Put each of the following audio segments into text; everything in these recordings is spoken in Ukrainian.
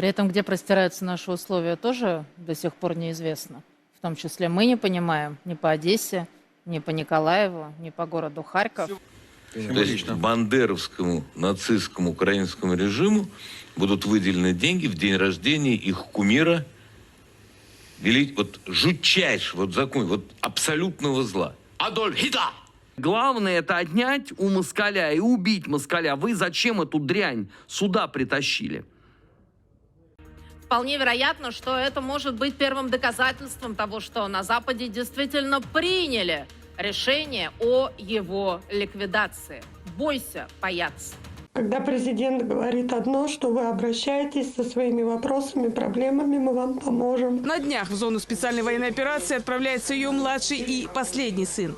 При этом, где простираются наши условия, тоже до сих пор неизвестно. В том числе мы не понимаем ни по Одессе, ни по Николаеву, ни по городу Харьков. То есть бандеровскому нацистскому украинскому режиму будут выделены деньги в день рождения их кумира, вели- вот жутчайшего, вот закон, вот абсолютного зла. Адольф Хитлер! Главное это отнять у москаля и убить москаля. Вы зачем эту дрянь сюда притащили? Вполне вероятно, что это может быть первым доказательством того, что на Западе действительно приняли решение о его ликвидации. Бойся, паяц. Когда президент говорит одно, что вы обращаетесь со своими вопросами, проблемами, мы вам поможем. На днях в зону специальной военной операции отправляется ее младший и последний сын.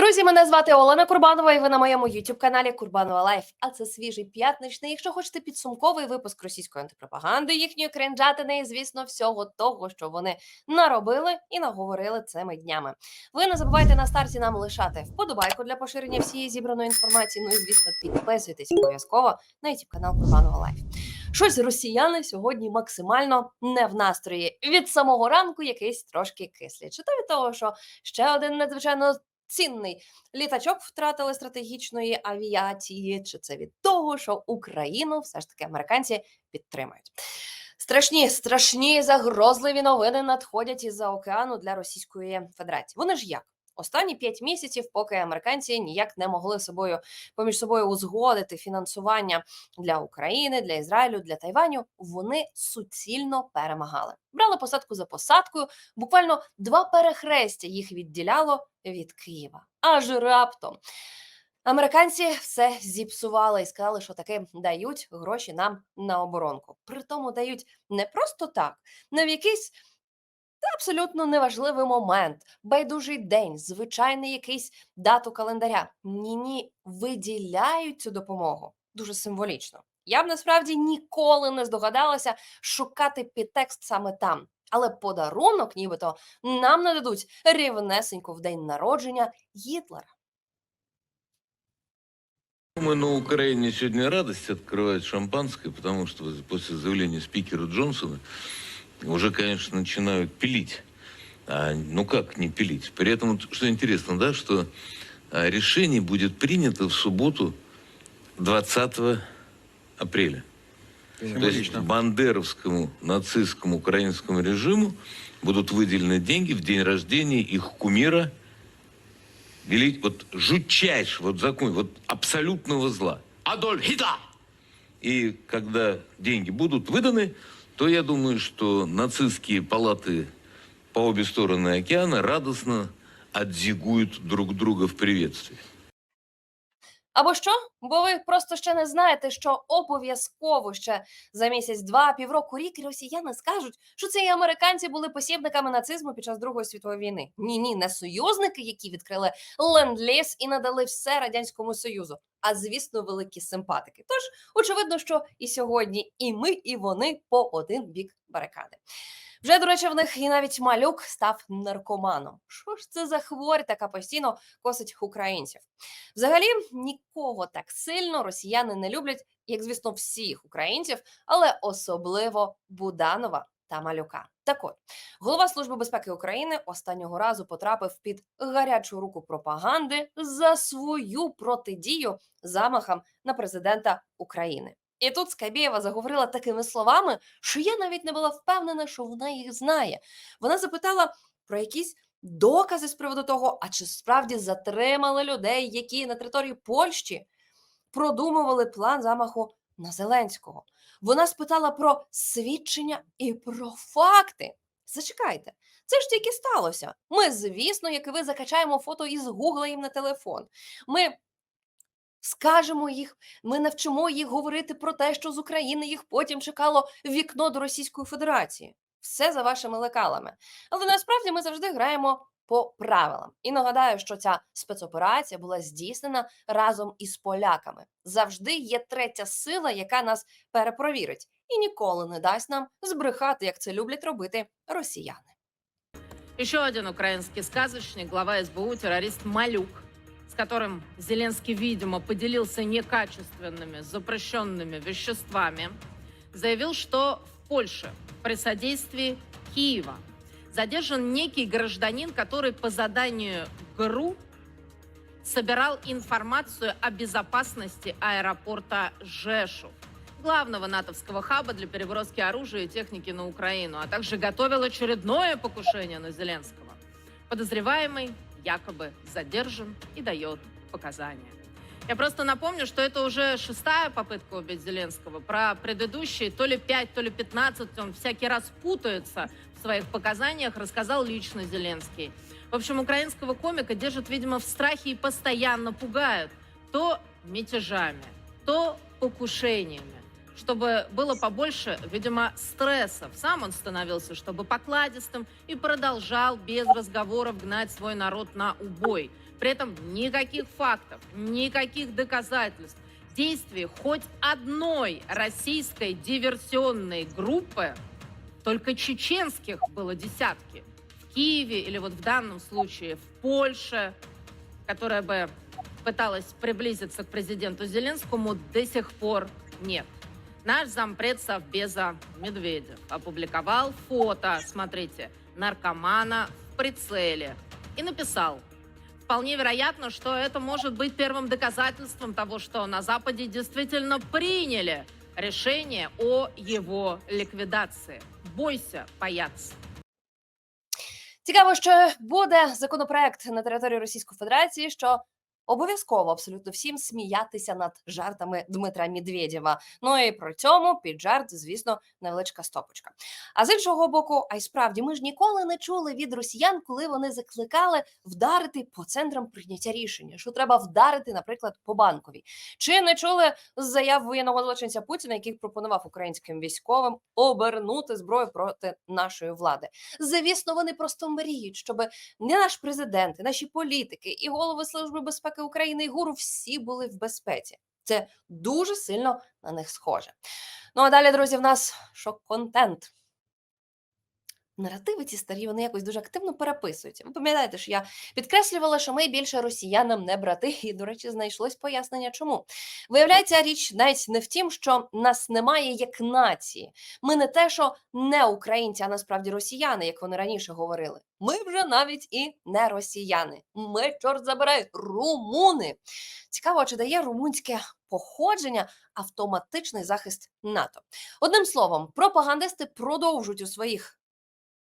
Друзі! Мене звати Олена Курбанова, і ви на моєму youtube каналі Курбанова Лайф. А це свіжий п'ятничний. Якщо хочете підсумковий випуск російської антипропаганди, їхньої кринжатини звісно, всього того, що вони наробили і наговорили цими днями. Ви не забувайте на старті нам лишати вподобайку для поширення всієї зібраної інформації. Ну і звісно, підписуйтесь обов'язково на youtube канал Курбанова Лайф. Щось росіяни сьогодні максимально не в настрої. Від самого ранку якийсь трошки кислі. Чи то від того, що ще один надзвичайно цінний літачок втратили стратегічної авіації, чи це від того, що Україну все ж таки американці підтримують. Страшні, страшні загрозливі новини надходять із-за океану для Російської Федерації. Вони ж як? Останні п'ять місяців, поки американці ніяк не могли собою поміж собою узгодити фінансування для України, для Ізраїлю, для Тайваню, вони суцільно перемагали. Брали посадку за посадкою. Буквально два перехрестя їх відділяло від Києва. Аж раптом американці все зіпсували і сказали, що таки дають гроші нам на оборонку. Притому дають не просто так, не в якийсь та абсолютно неважливий момент, байдужий день, звичайний якийсь дату календаря. Ні, ні, виділяють цю допомогу дуже символічно. Я б насправді ніколи не здогадалася шукати підтекст саме там. Але подарунок, нібито, нам нададуть рівнесенько в день народження Гітлера. Мы на Украине сегодня радость открывать шампанское, потому что после заявления спикера Джонсона уже, конечно, начинают пилить. А, ну как не пилить? При этом, что интересно, да, что а, решение будет принято в субботу 20 апреля. То есть бандеровскому нацистскому украинскому режиму будут выделены деньги в день рождения их кумира, вели- вот жутчайшего, вот закон, вот абсолютного зла. Адольф Хитлер! И когда деньги будут выданы, то я думаю, что нацистские палаты по обе стороны океана радостно отзигуют друг друга в приветствии. Або що? Бо ви просто ще не знаєте, що обов'язково ще за місяць, два, півроку, рік росіяни скажуть, що це і американці були посібниками нацизму під час Другої світової війни. Ні, ні, не союзники, які відкрили ленд-ліз і надали все радянському союзу. А звісно, великі симпатики. Тож очевидно, що і сьогодні і ми, і вони по один бік барикади. Вже, до речі, в них і навіть малюк став наркоманом. Що ж це за хворь така постійно косить українців? Взагалі нікого так сильно росіяни не люблять, як звісно, всіх українців, але особливо Буданова та Малюка. Так от, голова Служби безпеки України останнього разу потрапив під гарячу руку пропаганди за свою протидію замахам на президента України. І тут Скабєєва заговорила такими словами, що я навіть не була впевнена, що вона їх знає. Вона запитала про якісь докази з приводу того, а чи справді затримали людей, які на території Польщі продумували план замаху на Зеленського. Вона спитала про свідчення і про факти. Зачекайте, це ж тільки сталося. Ми, звісно, як і ви, закачаємо фото із Гугла їм на телефон. Ми скажемо їх, ми навчимо їх говорити про те, що з України їх потім чекало вікно до Російської Федерації. Все за вашими лекалами. Але насправді ми завжди граємо по правилам. І нагадаю, що ця спецоперація була здійснена разом із поляками. Завжди є третя сила, яка нас перепровірить, і ніколи не дасть нам збрехати, як це люблять робити росіяни. Еще один украинский сказочник, глава СБУ, террорист Малюк, с которым Зеленский, видимо, поделился некачественными запрещенными веществами, заявил, что в Польше при содействии Киева задержан некий гражданин, который по заданию ГРУ собирал информацию о безопасности аэропорта Жешув, главного натовского хаба для переброски оружия и техники на Украину, а также готовил очередное покушение на Зеленского. Подозреваемый якобы задержан и дает показания. Я просто напомню, что это уже шестая попытка убить Зеленского. Про предыдущие то ли 5, то ли 15, он всякий раз путается в своих показаниях, рассказал лично Зеленский. В общем, украинского комика держат, видимо, в страхе и постоянно пугают. То мятежами, то покушениями. Чтобы было побольше, видимо, стрессов. Сам он становился, чтобы покладистым и продолжал без разговоров гнать свой народ на убой. При этом никаких фактов, никаких доказательств действий хоть одной российской диверсионной группы, только чеченских было десятки, в Киеве или вот в данном случае в Польше, которая бы пыталась приблизиться к президенту Зеленскому, до сих пор нет. Наш зампред Совбеза Медведев опубликовал фото, смотрите, наркомана в прицеле и написал, вполне вероятно, что это может быть первым доказательством того, что на Западе действительно приняли решение о его ликвидации. Бойся, паяц. Цікаво, що буде законопроект на території Російської Федерації, що обов'язково абсолютно всім сміятися над жартами Дмитра Медведєва. Ну і при цьому під жарт, звісно, невеличка стопочка. А з іншого боку, а й справді, ми ж ніколи не чули від росіян, коли вони закликали вдарити по центрам прийняття рішення, що треба вдарити, наприклад, по банковій. Чи не чули заяв воєнного злочинця Путіна, який пропонував українським військовим обернути зброю проти нашої влади? Звісно, вони просто мріють, щоб не наш президент, і наші політики, і голови Служби безпеки України, і гуру всі були в безпеці. Це дуже сильно на них схоже. Ну а далі, друзі, в нас шок-контент. Наративи ці старі, вони якось дуже активно переписуються. Ви пам'ятаєте, що я підкреслювала, що ми більше росіянам не брати, і, до речі, знайшлось пояснення, чому. Виявляється, річ навіть не в тім, що нас немає як нації. Ми не те, що не українці, а насправді росіяни, як вони раніше говорили. Ми вже навіть і не росіяни. Ми, чорт забирай, румуни. Цікаво, чи дає румунське походження автоматичний захист НАТО. Одним словом, пропагандисти продовжують у своїх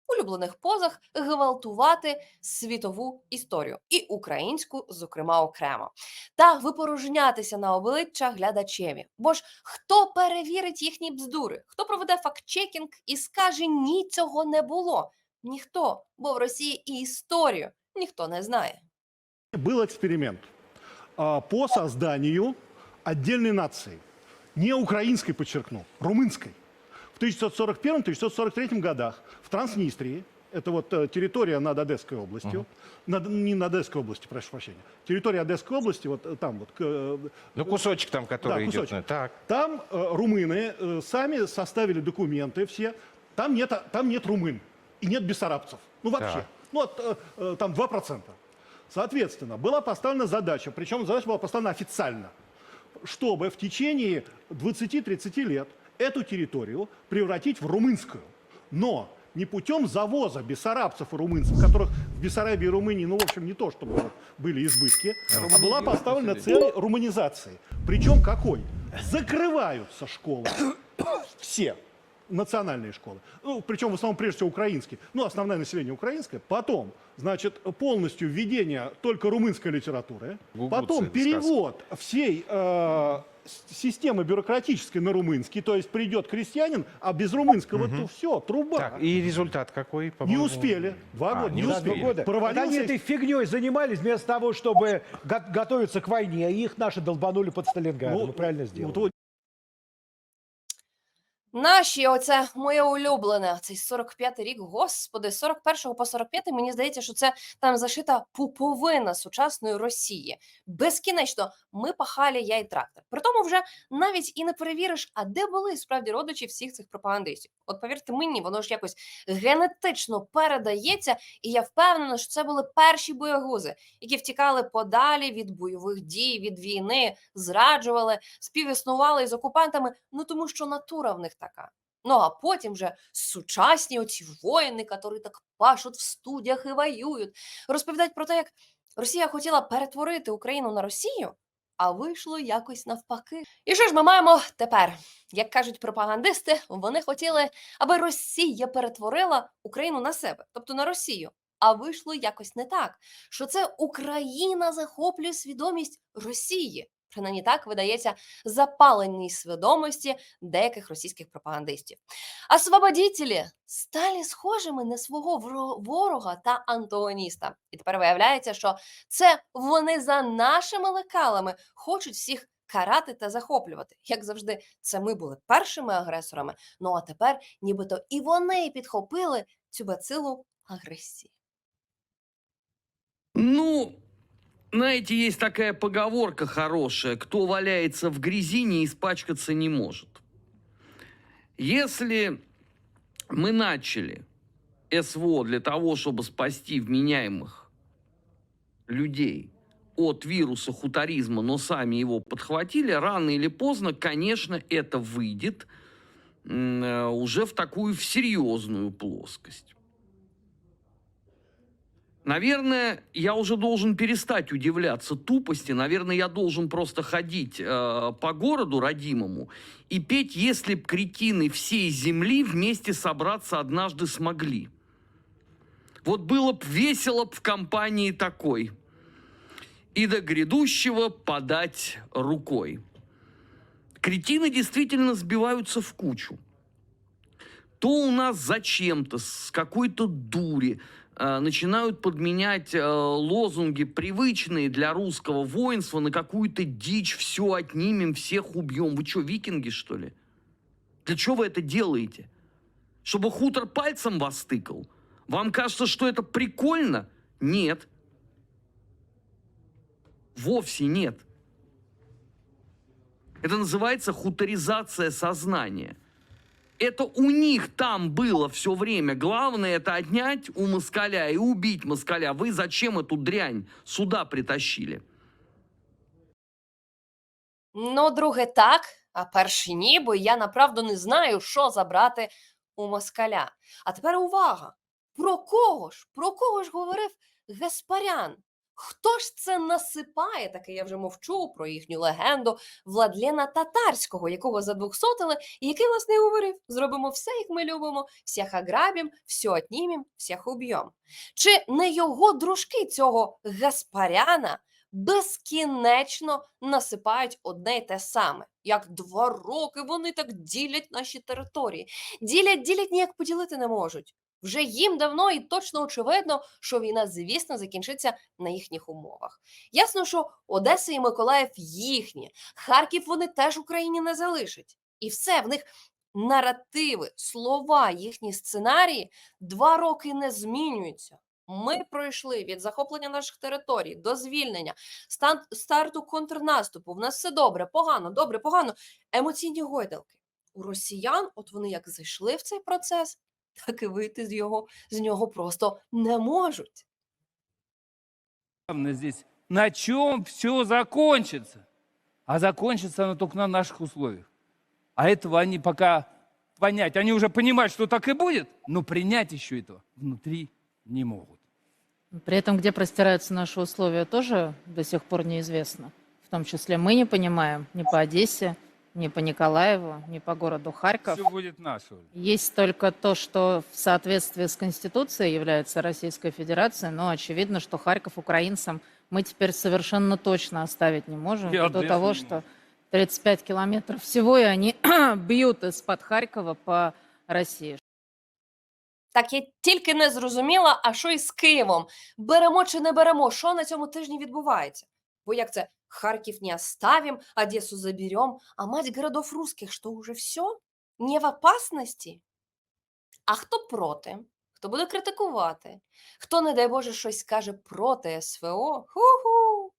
улюблених позах гвалтувати світову історію і українську, зокрема, окремо, та випорожнятися на обличчя глядачеві. Бо ж хто перевірить їхні бздури? Хто проведе фактчекінг і скаже ні, цього не було? Ніхто, бо в Росії і історію ніхто не знає. Был эксперимент а, по созданию отдельной нации. Не украинской, подчеркну, румынской. В 1941-1943 годах в Транснистрии, это вот э, территория над Одесской областью, над- не над Одесской областью, прошу прощения, территория Одесской области, вот э, там вот, э, Ну, кусочек там, который Да, идет. кусочек. на- Так. там э, румыны э, сами составили документы все, там нет, там нет румын и нет бессарабцев, ну вообще, Так. ну вот, э, э, там 2%. Соответственно, была поставлена задача, причем задача была поставлена официально, чтобы в течение 20-30 лет эту территорию превратить в румынскую. Но не путем завоза бессарабцев и румынцев, которых в Бессарабии и Румынии, ну, в общем, не то, чтобы были избытки, а была поставлена цель руманизации. Причем какой? Закрываются школы. Все национальные школы. Ну, причем в основном, прежде всего, украинские. Ну, основное население украинское. Потом, значит, полностью введение только румынской литературы. Гугуцы, Потом перевод всей э, системы бюрократической на румынский. То есть придет крестьянин, а без румынского то все, труба. Так, и результат какой, Не по-моему? успели. Два А, года. не Не успели. года. Провалился Вот они этой фигней занимались вместо того, чтобы го- готовиться к войне, их наши долбанули под Сталинградом. Ну, Мы правильно вот сделали. вот Наші, оце моє улюблене, цей 45-й рік, господи, 41-го по 45 мені здається, що це там зашита пуповина сучасної Росії. Безкінечно ми пахали я і трактор. При тому вже навіть і не перевіриш, а де були справді родичі всіх цих пропагандистів. От повірте мені, воно ж якось генетично передається, і я впевнена, що це були перші боягузи, які втікали подалі від бойових дій, від війни, зраджували, співіснували із окупантами, ну тому що натура в них така. Ну а потім вже сучасні оці воїни, які так пашуть в студіях і воюють, розповідають про те, як Росія хотіла перетворити Україну на Росію, а вийшло якось навпаки. І що ж ми маємо тепер? Як кажуть пропагандисти, вони хотіли, аби Росія перетворила Україну на себе, тобто на Росію. А вийшло якось не так, що це Україна захоплює свідомість Росії. Принаймні так видається запаленій свідомості деяких російських пропагандистів. Освободітелі стали схожими на свого ворога та антагоніста. І тепер виявляється, що це вони за нашими лекалами хочуть всіх карати та захоплювати. Як завжди, це ми були першими агресорами. Ну а тепер, нібито і вони підхопили цю бацилу агресії. Ну, знаете, есть такая поговорка хорошая. Кто валяется в грязи, не испачкаться не может. Если мы начали СВО для того, чтобы спасти вменяемых людей от вируса хуторизма, но сами его подхватили, рано или поздно, конечно, это выйдет э, уже в такую в серьезную плоскость. Наверное, я уже должен перестать удивляться тупости. Наверное, я должен просто ходить э, по городу родимому и петь, если б кретины всей земли вместе собраться однажды смогли. Вот было б весело б в компании такой. И до грядущего подать рукой. Кретины действительно сбиваются в кучу. То у нас зачем-то, с какой-то дури, начинают подменять э, лозунги, привычные для русского воинства, на какую-то дичь, все отнимем, всех убьем. Вы что, викинги, что ли? Для чего вы это делаете? Чтобы хутор пальцем вас тыкал? Вам кажется, что это прикольно? Нет. Вовсе нет. Это называется хуторизация сознания. Это у них там было все время. Главное это отнять у москаля и убить москаля. Вы зачем эту дрянь сюда притащили? Ну, друге так, а перший ні, бо я направду не знаю, що забрати у москаля. А тепер увага! Про кого ж? Про кого ж говорив Гаспарян? Хто ж це насипає? Таке я вже мовчу про їхню легенду Владлена Татарського, якого задвухсотили, і який власне і говорив: зробимо все, як ми любимо, всіх ограбім, все отнімем, всіх уб'єм. Чи не його дружки цього Гаспаряна безкінечно насипають одне й те саме. Як два роки вони так ділять наші території. Ділять, ділять, ніяк поділити не можуть. Вже їм давно і точно очевидно, що війна, звісно, закінчиться на їхніх умовах. Ясно, що Одеса і Миколаїв їхні, Харків вони теж Україні не залишать. І все в них наративи, слова, їхні сценарії два роки не змінюються. Ми пройшли від захоплення наших територій до звільнення, стан старту контрнаступу. В нас все добре, погано, добре, погано. Емоційні гойдалки. У росіян, от вони як зайшли в цей процес, так і вийти з його з нього просто не можуть. Здесь, на чем все закончится. А закончится оно только на наших условиях. А этого они пока понять, они уже понимают, что так и будет, но принять еще этого внутри не могут. При этом, где простираются наши условия, тоже до сих пор неизвестно. В том числе мы не понимаем ни по Одессе, ни по Николаеву, ни по городу Харьков. Все будет наше. Оль. Есть только то, что в соответствии с Конституцией является Российской Федерацией, но очевидно, что Харьков украинцам мы теперь совершенно точно оставить не можем. И до того, что 35 километров всего, и они бьют из-под Харькова по России. Так я тільки не зрозуміла, а що із Києвом? Беремо чи не беремо? Що на цьому тижні відбувається? Бо як це Харків не оставим, Одесу заберем, а мать городов русских, що уже все? не в опасності? А хто проти? Хто буде критикувати? Хто, не дай Боже, щось скаже проти СВО? Ху-ху.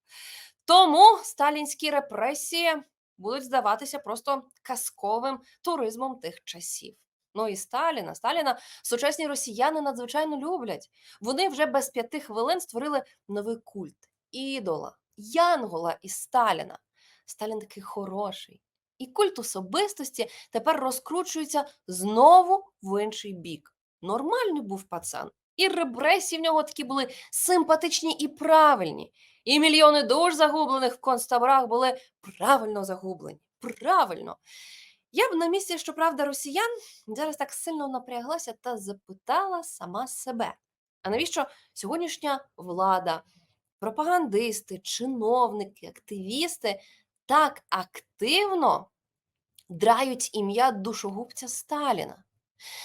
Тому сталінські репресії будуть здаватися просто казковим туризмом тих часів. Ну і Сталіна. Сталіна сучасні росіяни надзвичайно люблять. Вони вже без п'яти хвилин створили новий культ ідола, Янгола і Сталіна. Сталін такий хороший. І культ особистості тепер розкручується знову в інший бік. Нормальний був пацан. І репресії в нього такі були симпатичні і правильні. І мільйони душ загублених в концтаборах були правильно загублені. Правильно. Я б на місці, щоправда, росіян зараз так сильно напряглася та запитала сама себе: а навіщо сьогоднішня влада, пропагандисти, чиновники, активісти так активно драють ім'я душогубця Сталіна?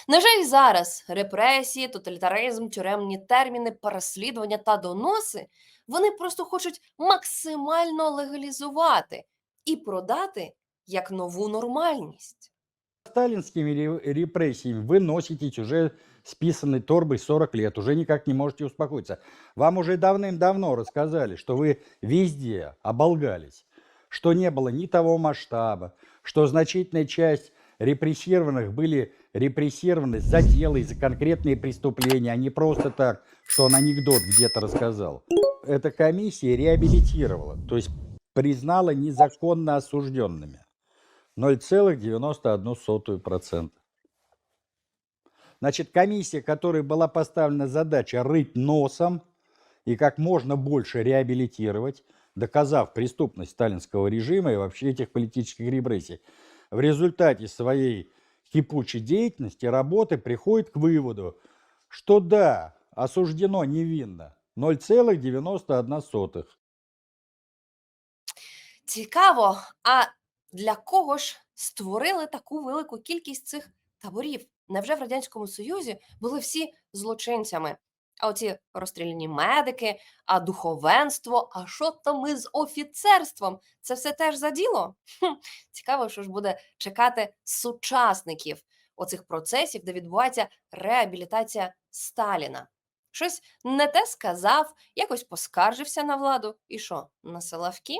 Невже і зараз репресії, тоталітаризм, тюремні терміни, переслідування та доноси вони просто хочуть максимально легалізувати і продати як нову нормальність? Сталинскими ре- репрессиями вы носитесь уже списанной торбой 40 лет, уже никак не можете успокоиться. Вам уже давным-давно рассказали, что вы везде оболгались, что не было ни того масштаба, что значительная часть репрессированных были репрессированы за дело и за конкретные преступления, а не просто так, что он анекдот где-то рассказал. Эта комиссия реабилитировала, то есть признала незаконно осужденными. 0,91%. Значит, комиссия, которой была поставлена задача рыть носом и как можно больше реабилитировать, доказав преступность сталинского режима и вообще этих политических репрессий, в результате своей кипучей деятельности, работы приходит к выводу, что да, осуждено невинно 0,91. Цікаво, а для кого ж створили таку велику кількість цих таборів? Невже в Радянському Союзі були всі злочинцями? А оці розстріляні медики, а духовенство, а що там із офіцерством? Це все теж за діло? Хм, цікаво, що ж буде чекати сучасників оцих процесів, де відбувається реабілітація Сталіна. Щось не те сказав, якось поскаржився на владу. І що, на Соловки?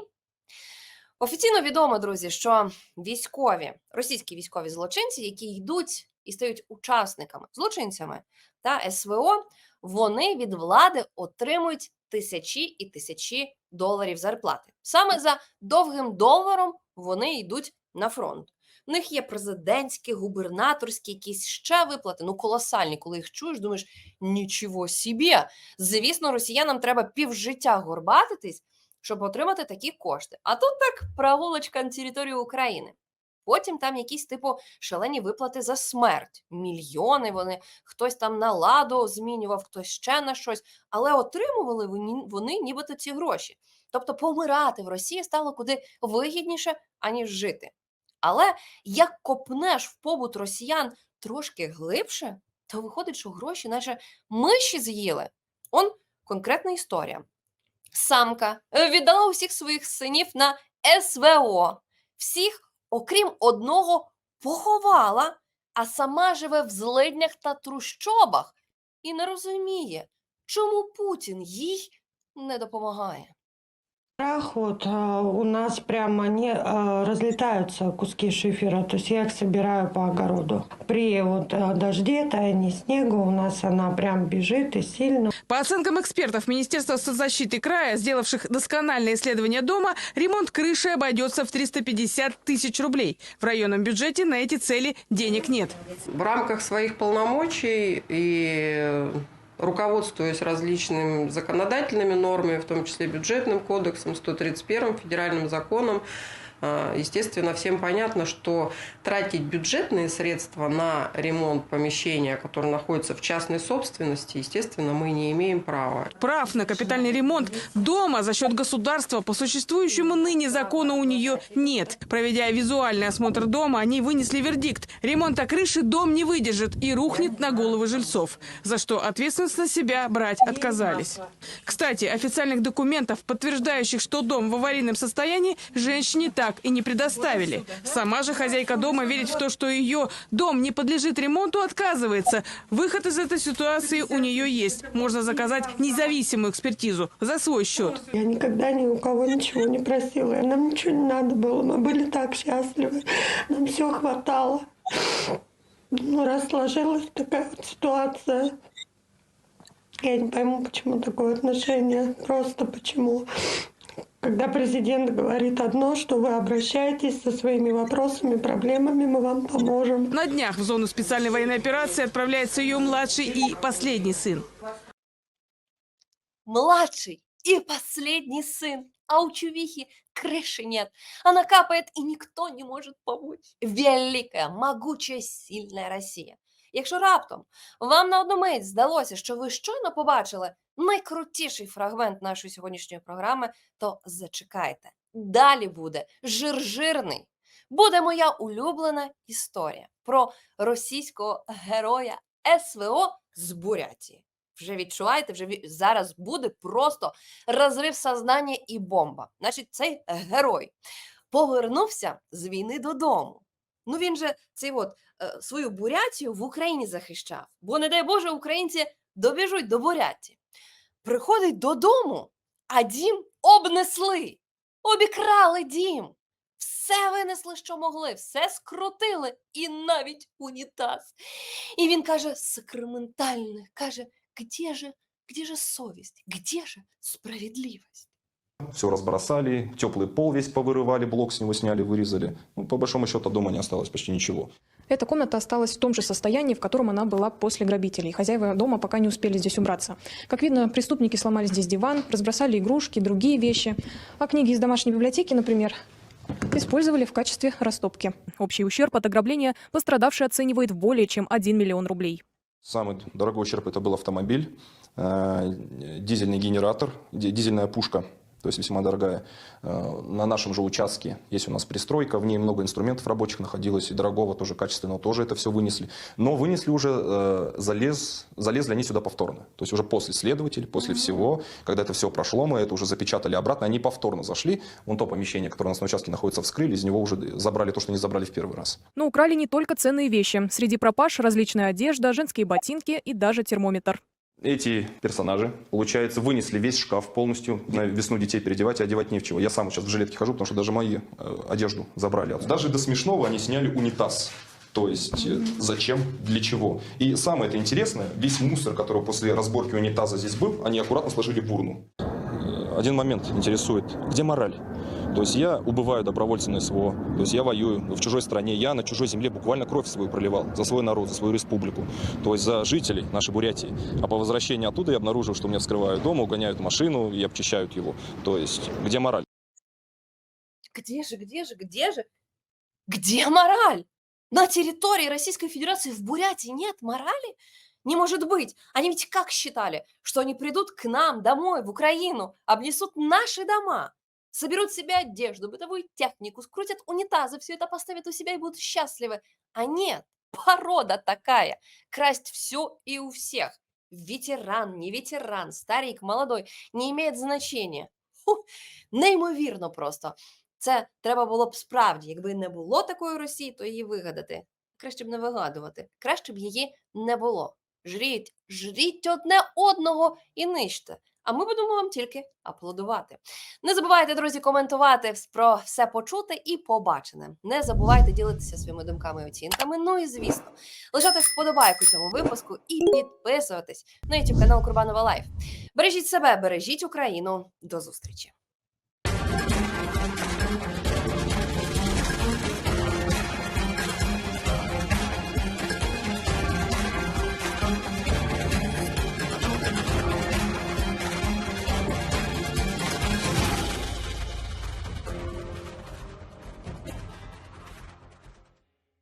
Офіційно відомо, друзі, що військові, російські військові злочинці, які йдуть і стають учасниками, злочинцями та СВО, вони від влади отримують тисячі і тисячі доларів зарплати. Саме за довгим доларом вони йдуть на фронт. У них є президентські, губернаторські, якісь ще виплати, ну колосальні, коли їх чуєш, думаєш, нічого собі. Звісно, росіянам треба півжиття горбатитись, щоб отримати такі кошти. А тут так прогулочка на територію України. Потім там якісь типу шалені виплати за смерть. Мільйони вони, хтось там на ладу змінював, хтось ще на щось, але отримували вони, нібито ці гроші. Тобто помирати в Росії стало куди вигідніше, аніж жити. Але як копнеш в побут росіян трошки глибше, то виходить, що гроші, наче миші з'їли. Он конкретна історія. Самка е, віддала усіх своїх синів на СВО. Всіх, окрім одного, поховала, а сама живе в злиднях та трущобах і не розуміє, чому Путін їй не допомагає. Страх вот а, у нас прямо они а, разлетаются куски шифера, то есть я их собираю по огороду. При вот а, дожде, таянии снега у нас она прям бежит и сильно. По оценкам экспертов Министерства соцзащиты края, сделавших доскональное исследование дома, ремонт крыши обойдется в 350 тысяч рублей. В районном бюджете на эти цели денег нет. В рамках своих полномочий и руководствуясь различными законодательными нормами, в том числе бюджетным кодексом, 131 федеральным законом, э, естественно, всем понятно, что тратить бюджетные средства на ремонт помещения, которое находится в частной собственности, естественно, мы не имеем права. Прав на капитальный ремонт дома за счет государства по существующему ныне закону у нее нет. Проведя визуальный осмотр дома, они вынесли вердикт. Ремонта крыши дом не выдержит и рухнет на головы жильцов, за что ответственность на себя брать отказались. Кстати, официальных документов, подтверждающих, что дом в аварийном состоянии, женщине так так и не предоставили. Сама же хозяйка дома верить в то, что ее дом не подлежит ремонту, отказывается. Выход из этой ситуации у нее есть. Можно заказать независимую экспертизу за свой счет. Я никогда ни у кого ничего не просила, нам ничего не надо было. Мы были так счастливы, нам все хватало. Ну, раз сложилась такая вот ситуация, я не пойму, почему такое отношение. Просто почему. Когда президент говорит одно, что вы обращаетесь со своими вопросами, проблемами, мы вам поможем. На днях в зону специальной военной операции отправляется ее младший и последний сын. Младший и последний сын. А у чувихи крыши нет. Она капает, и никто не может помочь. Велика, могуча, сильна Росія. Якщо раптом вам на одну мить здалося, що ви щойно побачили найкрутіший фрагмент нашої сьогоднішньої програми, то зачекайте. Далі буде жир-жирний. Буде моя улюблена історія про російського героя СВО з Бурятії. Вже відчуваєте, вже зараз буде просто розрив сознання і бомба. Значить, цей герой повернувся з війни додому. Ну він же цей от свою Бурятію в Україні захищав. Бо, не дай Боже, українці добіжуть до Буряті. Приходить додому, а дім обнесли, обікрали дім. Все винесли, що могли, все скрутили, і навіть унітаз. І він каже: сакраментальне, каже, где же, где же совість, где же справедливость? Все разбросали, теплый пол весь повырывали, блок с него сняли, вырезали. Ну, по большому счету, дома не осталось почти ничего. Эта комната осталась в том же состоянии, в котором она была после грабителей. Хозяева дома пока не успели здесь убраться. Как видно, преступники сломали здесь диван, разбросали игрушки, другие вещи. А книги из домашней библиотеки, например, использовали в качестве растопки. Общий ущерб от ограбления пострадавший оценивает в более чем 1 миллион рублей. Самый дорогой ущерб это был автомобиль, э, дизельный генератор, ди- дизельная пушка, то есть весьма дорогая. Э, На нашем же участке есть у нас пристройка, в ней много инструментов рабочих находилось, и дорогого тоже, качественного тоже это все вынесли. Но вынесли уже, э, залез, залезли они сюда повторно. То есть уже после следователей, после всего, когда это все прошло, мы это уже запечатали обратно, они повторно зашли, вон то помещение, которое у нас на участке находится, вскрыли, из него уже забрали то, что не забрали в первый раз. Но украли не только ценные вещи. Среди пропаж различная одежда, женские ботинки и даже термометр. Эти персонажи, получается, вынесли весь шкаф полностью на весну детей переодевать и одевать не в чего. Я сам сейчас в жилетке хожу, потому что даже мои э, одежду забрали. Даже до смешного они сняли унитаз. То есть э, зачем, для чего. И самое это интересное, весь мусор, который после разборки унитаза здесь был, они аккуратно сложили в урну. Э, Один момент интересует. Где мораль? То есть я убываю добровольцем на СВО, то есть я воюю в чужой стране, я на чужой земле буквально кровь свою проливал за свой народ, за свою республику, то есть за жителей нашей Бурятии. А по возвращении оттуда я обнаружил, что меня вскрывают дома, угоняют машину и обчищают его. То есть где мораль? Где же, где же, где же? Где мораль? На территории Российской Федерации в Бурятии нет морали? Не может быть. Они ведь как считали, что они придут к нам домой, в Украину, обнесут наши дома, соберут себе одежду, бытовую технику, скрутят унитазы, все это поставят у себя и будут счастливы. А нет, порода такая. Красть все и у всех. Ветеран, не ветеран, старик, молодой, не имеет значения. Фу, неймовірно просто. Це треба було б справді, якби не було такої Росії, то її вигадати. Краще б не вигадувати, краще б її не було. Жріть, жріть одне одного і нищте. А ми будемо вам тільки аплодувати. Не забувайте, друзі, коментувати про все почуте і побачене. Не забувайте ділитися своїми думками і оцінками. Ну і звісно, лишати вподобайку цьому випуску і підписуватись на YouTube канал Курбанова Лайф. Бережіть себе, бережіть Україну. До зустрічі!